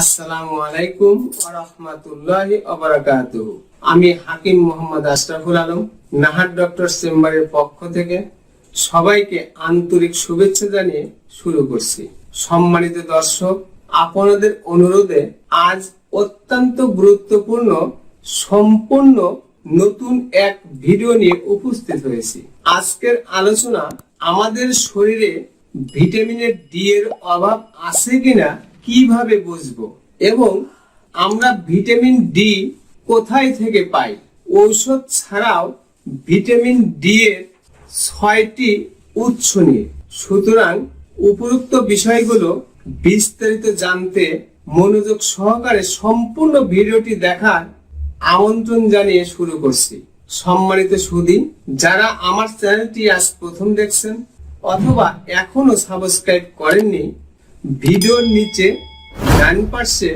আসসালামু আলাইকুম ওয়া রাহমাতুল্লাহি ওয়া আমি হাকিম মোহাম্মদ আশরাফুল আলম, নাহার ডক্টর চেম্বারের পক্ষ থেকে সবাইকে আন্তরিক শুভেচ্ছা জানিয়ে শুরু করছি। সম্মানিত দর্শক, আপনাদের অনুরোধে আজ অত্যন্ত গুরুত্বপূর্ণ, সম্পূর্ণ নতুন এক ভিডিও নিয়ে উপস্থিত হয়েছি। আজকের আলোচনা আমাদের শরীরে ভিটামিনের ডি এর অভাব আছে কিনা কীভাবে বুঝব? এবং আমরা ভিটামিন ডি কোথায় থেকে পাই? ঔষধ ছাড়াও ভিটামিন ডি এর ছয়টি উৎস নিয়ে। সুতরাং উপরোক্ত বিষয়গুলো বিস্তারিত জানতে মনোযোগ সহকারে সম্পূর্ণ ভিডিওটি দেখার আমন্ত্রণ জানিয়ে শুরু করছি। সম্মানিত সুদী, যারা আমার চ্যানেলটি আজ প্রথম দেখছেন অথবা এখনও সাবস্ক্রাইব করেননি ভিডিওর নিচে ডান পাশে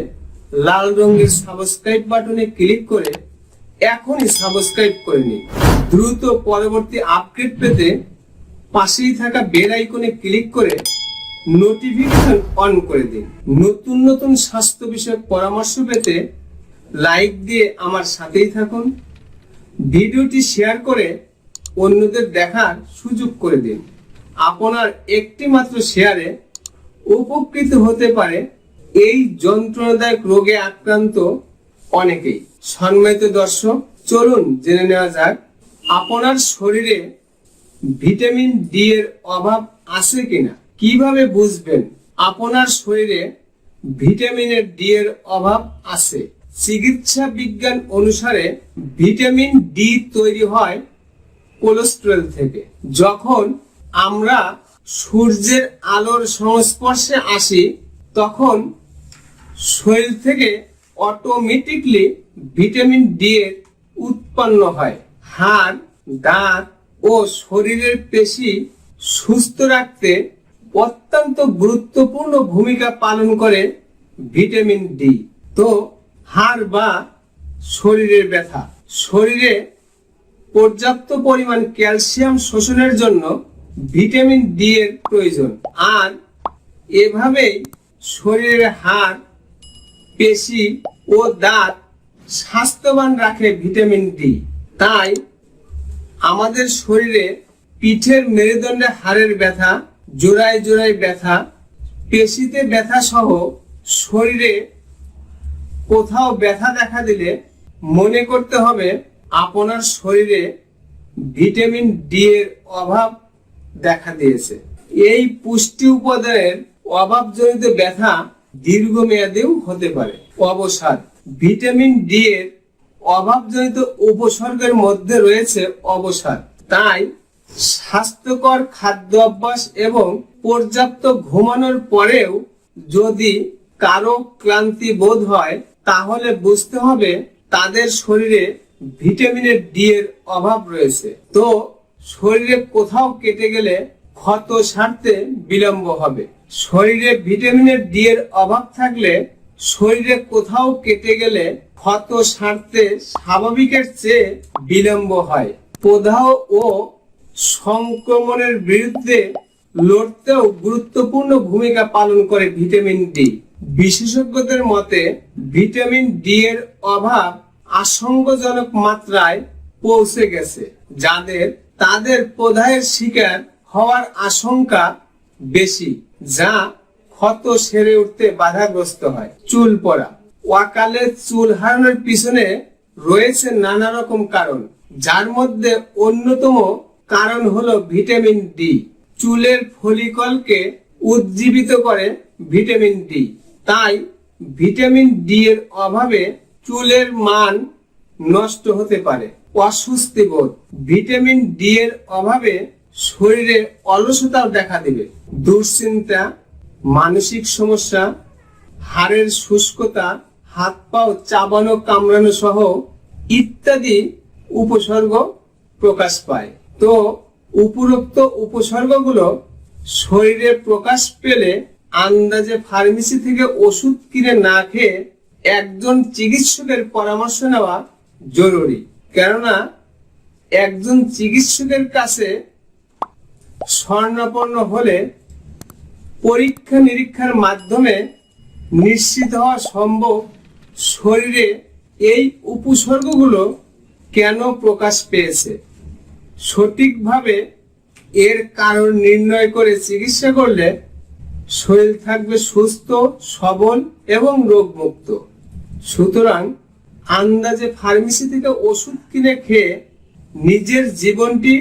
লাল রঙের সাবস্ক্রাইব বাটনে ক্লিক করে এখনই সাবস্ক্রাইব করে নিন। দ্রুত পরবর্তী আপডেট পেতে পাশেই থাকা বেল আইকনে ক্লিক করে নোটিফিকেশন অন করে দিন। নতুন নতুন স্বাস্থ্য বিষয়ক পরামর্শ পেতে লাইক দিয়ে আমার সাথেই থাকুন। ভিডিওটি শেয়ার করে অন্যদের দেখার সুযোগ করে দিন। আপনার একটি মাত্র শেয়ারে উপকৃত হতে পারে এই যন্ত্রণাদায়ক রোগে আক্রান্ত অনেকেই। সম্মানিত দর্শক, চলুন জেনে নেওয়া যাক, আপনার শরীরে ভিটামিন ডি এর অভাব আছে কিনা? কীভাবে বুঝবেন আপনার শরীরে ভিটামিনের ডি এর অভাব আছে? চিকিৎসা বিজ্ঞান অনুসারে ভিটামিন ডি তৈরি হয় কোলেস্টেরল থেকে। যখন আমরা সূর্যের আলোর সংস্পর্শে আসি, তখন শরীর থেকে অটোমেটিকলি ভিটামিন ডি এর উৎপন্ন হয়। হাড়, দাঁত ও শরীরের পেশি সুস্থ রাখতে অত্যন্ত গুরুত্বপূর্ণ ভূমিকা পালন করে ভিটামিন ডি তো হাড় বা শরীরের ব্যথা। শরীরে পর্যাপ্ত পরিমাণ ক্যালসিয়াম শোষণের জন্য ভিটামিন ডি এর প্রয়োজন। আর এভাবেই শরীরের হাড়, পেশি ও দাঁত স্বাস্থ্যবান রাখে ভিটামিন ডি তাই আমাদের শরীরে পিঠের মেরুদণ্ডে হাড়ের ব্যথা, জোড়ায় জোড়ায় ব্যথা, পেশিতে ব্যথা সহ শরীরে কোথাও ব্যথা দেখা দিলে মনে করতে হবে আপনার শরীরে ভিটামিন ডি এর অভাব দেখা দিয়েছে। এই পুষ্টি উপাদানের অভাবজনিত ব্যথা দীর্ঘমেয়াদেও হতে পারে। অবসাদ। ভিটামিন ডি এর অভাবজনিত উপসর্গের মধ্যে রয়েছে অবসাদ। তাই স্বাস্থ্যকর খাদ্য অভ্যাস এবং পর্যাপ্ত ঘুমানোর পরেও যদি কারও ক্লান্তি বোধ হয়, তাহলে বুঝতে হবে তাদের শরীরে ভিটামিনের ডি এর অভাব রয়েছে। তো শরীরে কোথাও কেটে গেলে ক্ষত সারতে বিলম্ব হবে। শরীরে ভিটামিনের ডি এর অভাব থাকলে শরীরে কোথাও কেটে গেলে ক্ষত সারতে স্বাভাবিকের চেয়ে বিলম্ব হয়। প্রদাহ ও সংক্রমণের বিরুদ্ধে লড়তেও গুরুত্বপূর্ণ ভূমিকা পালন করে ভিটামিন ডি। বিশেষজ্ঞদের মতে, ভিটামিন ডি এর অভাব আশঙ্কাজনক মাত্রায় পৌঁছে গেছে, যাদের তাদের প্রদাহের শিকার হওয়ার আশঙ্কা বেশি, যা ক্ষত সেরে উঠতে বাধাগ্রস্ত হয়। চুল পড়া। ওয়াকালে চুল হারানোর পিছনে রয়েছে নানা রকম কারণ, যার মধ্যে অন্যতম কারণ হলো ভিটামিন ডি। চুলের ফলিকলকে উজ্জীবিত করে ভিটামিন ডি। তাই ভিটামিন ডি এর অভাবে চুলের মান নষ্ট হতে পারে। অস্বস্তি বোধ। ভিটামিন ডি এর অভাবে শরীরে অলসতাও দেখা দিবে। দুশ্চিন্তা, মানসিক সমস্যা, হাড়ের শুষ্কতা, হাত পাও চাবানো, কামড়ানো সহ ইত্যাদি উপসর্গ প্রকাশ পায়। তো উপরোক্ত উপসর্গগুলো শরীরে প্রকাশ পেলে আন্দাজে ফার্মেসি থেকে ওষুধ কিনে না খেয়ে একজন চিকিৎসকের পরামর্শ নেওয়া জরুরি। কেননা একজন চিকিৎসকের কাছে স্বর্ণাপন্ন হলে পরীক্ষা নিরীক্ষার মাধ্যমে নিশ্চিত হওয়া সম্ভব শরীরে এই উপসর্গগুলো কেন প্রকাশ পেয়েছে? সঠিকভাবে এর কারণ নির্ণয় করে চিকিৎসা করলে শরীর থাকবে সুস্থ, সবল এবং রোগমুক্ত। সুতরাং আন্দাজে ফার্মেসি থেকে ওষুধ কিনে খেয়ে নিজের জীবনটি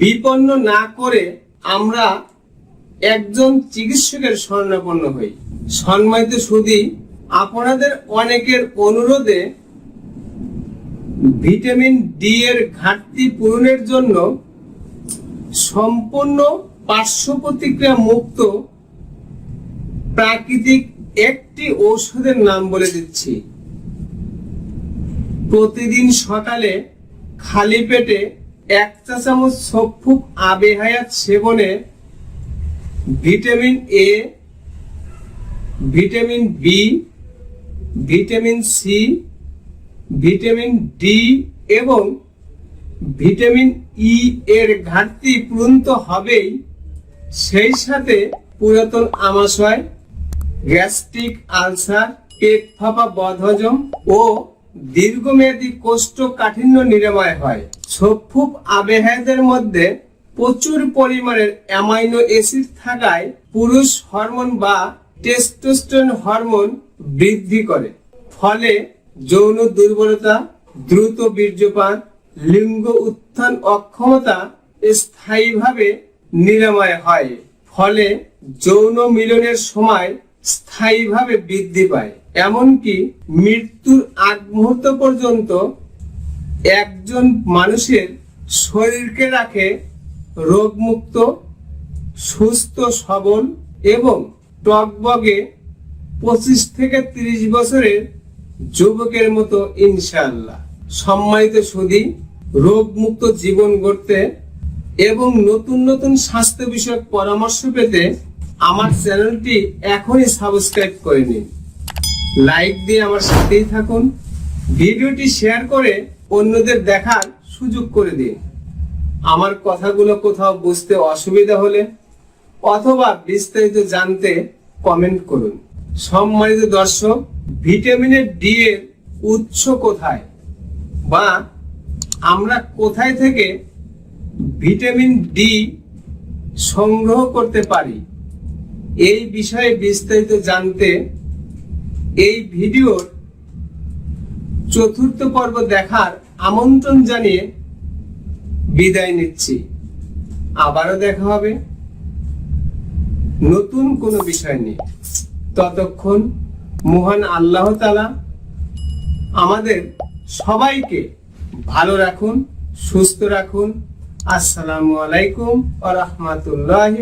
বিপন্ন না করে আমরা একজন চিকিৎসকের স্বর্ণাপন্ন হই। সম্মানিত সুদী, আপনাদের অনেকের অনুরোধে ভিটামিন ডি এর ঘাটতি পূরণের জন্য সম্পূর্ণ পার্শ্ব প্রতিক্রিয়া মুক্ত প্রাকৃতিক একটি ঔষধের নাম বলে দিচ্ছি। প্রতিদিন সকালে খালি পেটে এক চা চামচ সফুক আবে হায়াত সেবনে vitamin A vitamin B vitamin C vitamin D এবং ভিটামিন ই এর ঘাটতি পূরণ তো হবেই। সেই সাথে পুরাতন আমাশয়, গ্যাস্ট্রিক আলসার, পেট ফাঁপা বদহজম ও দীর্ঘমেয়াদী কোষ্ঠকাঠিন্য নিরাময় হয়। সফুপ আবেহায়দের মধ্যে প্রচুর পরিমাণের অ্যামাইনো অ্যাসিড থাকায় পুরুষ হরমোন বা টেস্টোস্টেরন হরমোন বৃদ্ধি করে। ফলে যৌন দুর্বলতা, দ্রুত বীর্যপাত, লিঙ্গ উত্থান অক্ষমতা স্থায়ীভাবে নিরাময় হয়। ফলে যৌন মিলনের সময় স্থায়ীভাবে বৃদ্ধি পায়। এমনকি মৃত্যুর আগ মুহূর্ত পর্যন্ত একজন মানুষের শরীরকে রাখে রোগমুক্ত, সুস্থ, সবল এবং টকবগে পঁচিশ থেকে তিরিশ বছরের যুবকের মতো ইনশাল্লাহ সম্মানিত সুদী, রোগমুক্ত জীবন গড়তে এবং নতুন নতুন স্বাস্থ্য বিষয়ক পরামর্শ পেতে আমার চ্যানেলটি এখনই সাবস্ক্রাইব করে নিন। লাইক দিয়ে আমার সাথেই থাকুন। ভিডিওটি শেয়ার করে অন্যদের দেখার সুযোগ করে দিন। আমার কথাগুলো কোথাও বুঝতে অসুবিধা হলে অথবা বিস্তারিত জানতে কমেন্ট করুন। সম্মানিত দর্শক ভিটামিনের ডি এর উৎস কোথায়? বা আমরা কোথায় থেকে ভিটামিন ডি সংগ্রহ করতে পারি? এই বিষয়ে বিস্তারিত জানতে এই ভিডিওর চতুর্থ পর্ব দেখার আমন্ত্রণ জানিয়ে বিদায় নিচ্ছি। আবারও দেখা হবে নতুন কোনো বিষয় নিয়ে। ততক্ষণ মহান আল্লাহ তালা আমাদের সবাইকে ভালো রাখুন, সুস্থ রাখুন। আসসালামু আলাইকুম আ রহমতুল্লাহ